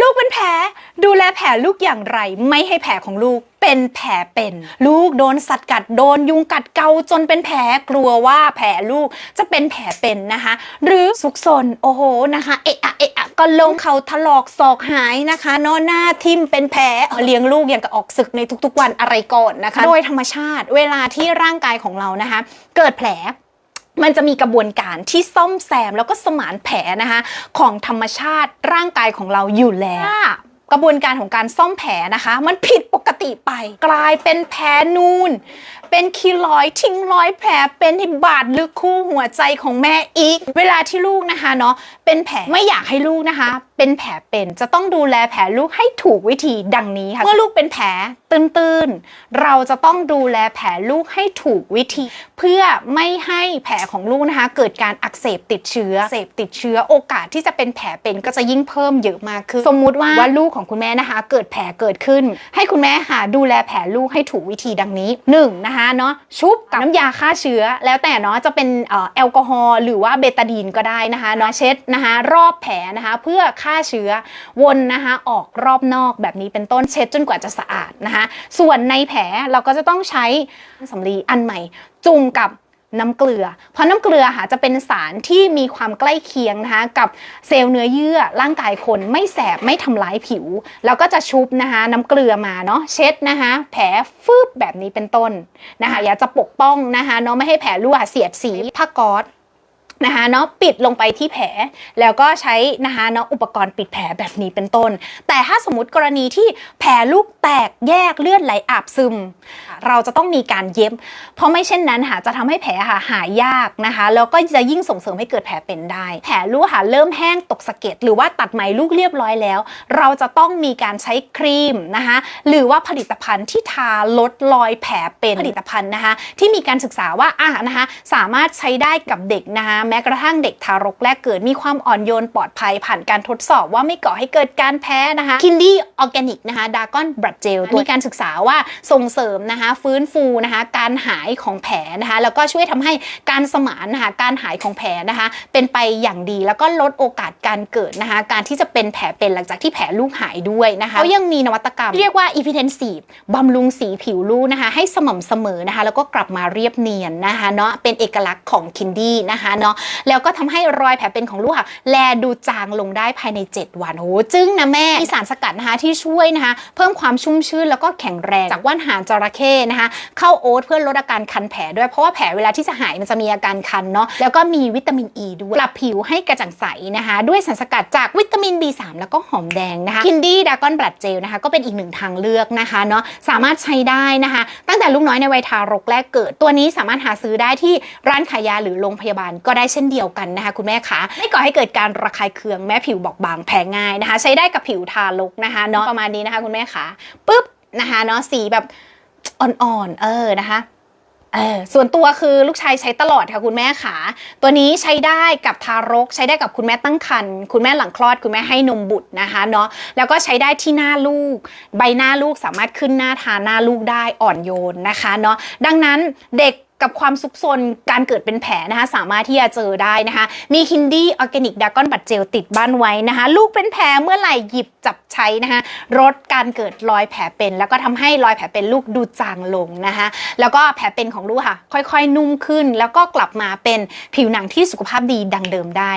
ลูกเป็นแผลดูแลแผลลูกอย่างไร ไม่ให้แผลของลูกเป็นแผลเป็น ลูกโดนสัตว์กัดโดนยุงกัดเกาจนเป็นแผลกลัวว่าแผลลูกจะเป็นแผลเป็นนะคะ หรือสุกซนโอ้โหนะคะเอะอะเอะอะก็ลงเขาถลอกศอกหายนะคะนอะหน้าทิ่มเป็นแผลเออเลี้ยงลูกอย่างกับออกศึกในทุกๆวันอะไรก่อนนะคะ โดยธรรมชาติเวลาที่ร่างกายของเรานะคะ เกิดแผล มันจะมีกระบวนการที่ซ่อมแซมแล้วก็สมานแผลนะคะของธรรมชาติร่างกายของเราอยู่แล้วถ้ากระบวนการของการซ่อมแผลนะคะ มันผิดปกติไป กลายเป็นแผลนูนเป็นคีลอยทิ้งรอยแผลเป็นที่บาดลึกคู่หัวใจของแม่อีก เวลาที่ลูกนะคะเนาะเป็นแผลไม่อยากให้ลูกนะคะ เป็นแผลเป็นจะต้องดูแลแผลลูกให้ถูกวิธีดังนี้ค่ะเมื่อลูกเป็นแผลตื้นๆ เราจะต้องดูแลแผลลูกให้ถูกวิธี เพื่อไม่ให้แผลของลูกนะคะ เกิดการอักเสบติดเชื้อเสพติดเชื้อโอกาสที่จะเป็นแผลเป็นก็จะยิ่งเพิ่มเยอะมากขึ้นสมมุติว่าว่าลูกของคุณแม่นะคะ เกิดแผลเกิดขึ้น ให้คุณแม่ค่ะดูแลแผลลูกให้ถูกวิธีดังนี้หนึ่งนะคะเนาะชุบกับน้ำยาฆ่าเชื้อ แล้วแต่เนาะจะเป็นเอ่อแอลกอฮอล์หรือว่าเบตาดีนก็ได้นะคะเนาะเช็ดนะคะรอบแผลนะคะเพื่อฆ่าเชื้อวนนะคะออกรอบนอกแบบนี้เป็นต้นเช็ดจนกว่าจะสะอาดนะคะส่วนในแผลเราก็จะต้องใช้สำลีอันใหม่จุ่มกับ น้ำเกลือ เพราะน้ำเกลือค่ะจะเป็นสารที่มีความใกล้เคียงนะคะกับเซลล์เนื้อเยื่อร่างกายคนไม่แสบไม่ทำร้ายผิว แล้วก็จะชุบนะคะน้ำเกลือมาเนาะเช็ดนะคะแผลฟืบแบบนี้เป็นต้นนะคะอยากจะปกป้องนะคะเนาะไม่ให้แผลรั่วเสียดสีผ้าก๊อซ นะคะเนาะปิดลงไปที่แผล แล้วก็ใช้นะคะเนาะอุปกรณ์ปิดแผลแบบนี้เป็นต้น แต่ถ้าสมมติกรณีที่แผลลูกแตกแยกเลือดไหลอาบซึม เราจะต้องมีการเย็บ เพราะไม่เช่นนั้นค่ะจะทำให้แผลค่ะหายยากนะคะ แล้วก็จะยิ่งส่งเสริมให้เกิดแผลเป็นได้ แผลลูกค่ะเริ่มแห้งตกสะเก็ดหรือว่าตัดไหมลูกเรียบร้อยแล้ว เราจะต้องมีการใช้ครีมนะคะหรือว่าผลิตภัณฑ์ที่ทาลดรอยแผลเป็นผลิตภัณฑ์นะคะที่มีการศึกษาว่าอะนะคะสามารถใช้ได้กับเด็กนะคะแม้กระทั่งเด็กทารกแรกเกิดมีความอ่อนโยนปลอดภัยผ่านการทดสอบว่าไม่ก่อให้เกิดการแพ้นะคะคินดี้ออร์แกนิกนะคะดากอนบรัดเจลมีการศึกษาว่าส่งเสริมนะคะฟื้นฟูนะคะการหายของแผลนะคะแล้วก็ช่วยทำให้การสมานนะคะการหายของแผลนะคะเป็นไปอย่างดีแล้วก็ลดโอกาสการเกิดนะคะการที่จะเป็นแผลเป็นหลังจากที่แผลลูกหายด้วยนะคะแล้วยังมีนวัตกรรม เรียกว่า e p i t e n s i v e บำรุงสีผิวลูกนะคะให้สม่ำเสมอนะคะแล้วก็กลับมาเรียบเนียนนะคะเนาะเป็นเอกลักษณ์ของคินดี้นะคะเนาะแล้วก็ทำให้รอยแผลเป็นของลูกค่ะ แลดูจางลงได้ภายใน 7 วันโอ้จึ้งนะแม่มีสารสกัดนะคะที่ช่วยนะคะเพิ่มความชุ่มชื้นแล้วก็แข็งแรงจากว่านหางจระเข้นะคะเข้าโอ๊ตเพื่อลดอาการคันแผลด้วยเพราะว่าแผลเวลาที่จะหายมันจะมีอาการคันเนาะแล้วก็มีวิตามินอ e ีด้วยปรับผิวให้กระจ่างใสนะคะ ด้วยสารสกัดจากวิตามิน B3 แล้วก็หอมแดงนะคะคินดี้ดากอนบลัดเจลนะคะก็เป็นอีกหนึ่งทางเลือกนะคะเนาะสามารถใช้ได้นะคะ ตั้งแต่ลูกน้อยในวัยทารกแรกเกิด ตัวนี้สามารถหาซื้อได้ที่ร้านขายยาหรือโรงพยาบาลก็ได้เช่นเดียวกันนะคะคุณแม่คะไม่ก่อให้เกิดการระคายเคืองแม้ผิวบอบบางแพ้ง่ายนะคะ ใช้ได้กับผิวทารกนะคะเนาะประมาณนี้นะคะคุณแม่คะปุ๊บนะคะเนาะสีแบบอ่อนๆเออนะคะเออส่วนตัวคือลูกชายใช้ตลอดค่ะคุณแม่ขาตัวนี้ใช้ได้กับทารก ใช้ได้กับคุณแม่ตั้งครรภ์คุณแม่หลังคลอด คุณแม่ให้นมบุตรนะคะเนาะแล้วก็ใช้ได้ที่หน้าลูก ใบหน้าลูกสามารถขึ้นหน้าทาหน้าลูกได้อ่อนโยนนะคะเนาะดังนั้นเด็ก กับความซุกซนการเกิดเป็นแผลนะคะ สามารถที่จะเจอได้นะคะ มีคินดี้ออร์แกนิกดากอนบัตเจลติดบ้านไว้นะคะ ลูกเป็นแผลเมื่อไหร่หยิบจับใช้นะคะลดการเกิดรอยแผลเป็น แล้วก็ทำให้รอยแผลเป็นลูกดูจางลงนะคะ แล้วก็แผลเป็นของลูกค่ะ ค่อยๆ นุ่มขึ้น แล้วก็กลับมาเป็นผิวหนังที่สุขภาพดีดังเดิมได้